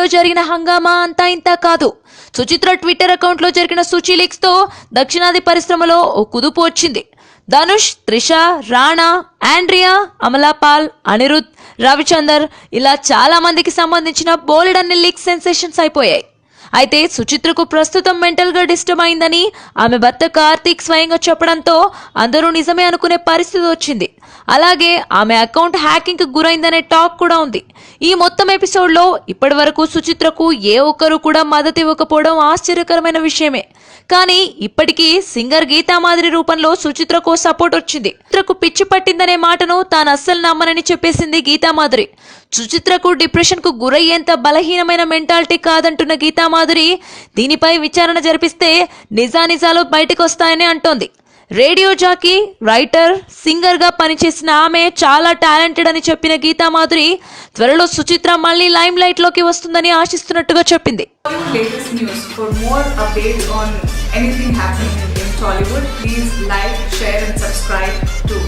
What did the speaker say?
లో జరిగిన హంగామా అంతా ఇంత కాదు. సుచిత్ర ట్విట్టర్ అకౌంట్లో జరిగిన సూచి లీక్స్తో దక్షిణాది పరిశ్రమలో ఓ కుదుపు వచ్చింది. ధనుష్ త్రిష రాణా ఆండ్రియా అమలాపాల్ అనిరుద్ రవిచందర్ ఇలా చాలా మందికి సంబంధించిన బోలెడన్ని లీక్ సెన్సేషన్స్ అయిపోయాయి. అయితే సుచిత్రకు ప్రస్తుతం మెంటల్గా డిస్టర్బ్ అయిందని ఆమె భర్త కార్తీక్ స్వయంగా చెప్పడంతో అందరూ నిజమే అనుకునే పరిస్థితి వచ్చింది. అలాగే ఆమె అకౌంట్ హ్యాకింగ్కు గురైందనే టాక్ కూడా ఉంది. ఈ మొత్తం ఎపిసోడ్లో ఇప్పటి వరకు సుచిత్రకు ఏ ఒక్కరు కూడా మద్దతు ఇవ్వకపోవడం ఆశ్చర్యకరమైన విషయమే. కానీ ఇప్పటికీ సింగర్ గీతా మాదిరి రూపంలో సుచిత్రకు సపోర్ట్ వచ్చింది. సుచిత్రకు పిచ్చి పట్టిందనే మాటను తాను అస్సలు నమ్మనని చెప్పేసింది గీతా మాదిరి. సుచిత్రకు డిప్రెషన్కు గురయ్యేంత బలహీనమైన మెంటాలిటీ కాదంటున్న గీతా మాధురి దీనిపై విచారణ జరిపిస్తే నిజానిజాలు బయటకు వస్తాయని అంటోంది. రేడియో జాకీ రైటర్ సింగర్గా పనిచేసిన ఆమె చాలా టాలెంటెడ్ అని చెప్పిన గీతా మాధురి త్వరలో సుచిత్ర మళ్ళీ లైమ్ లైట్లోకి వస్తుందని ఆశిస్తున్నట్టుగా చెప్పింది. Anything happening in Tollywood, please like, share, and subscribe to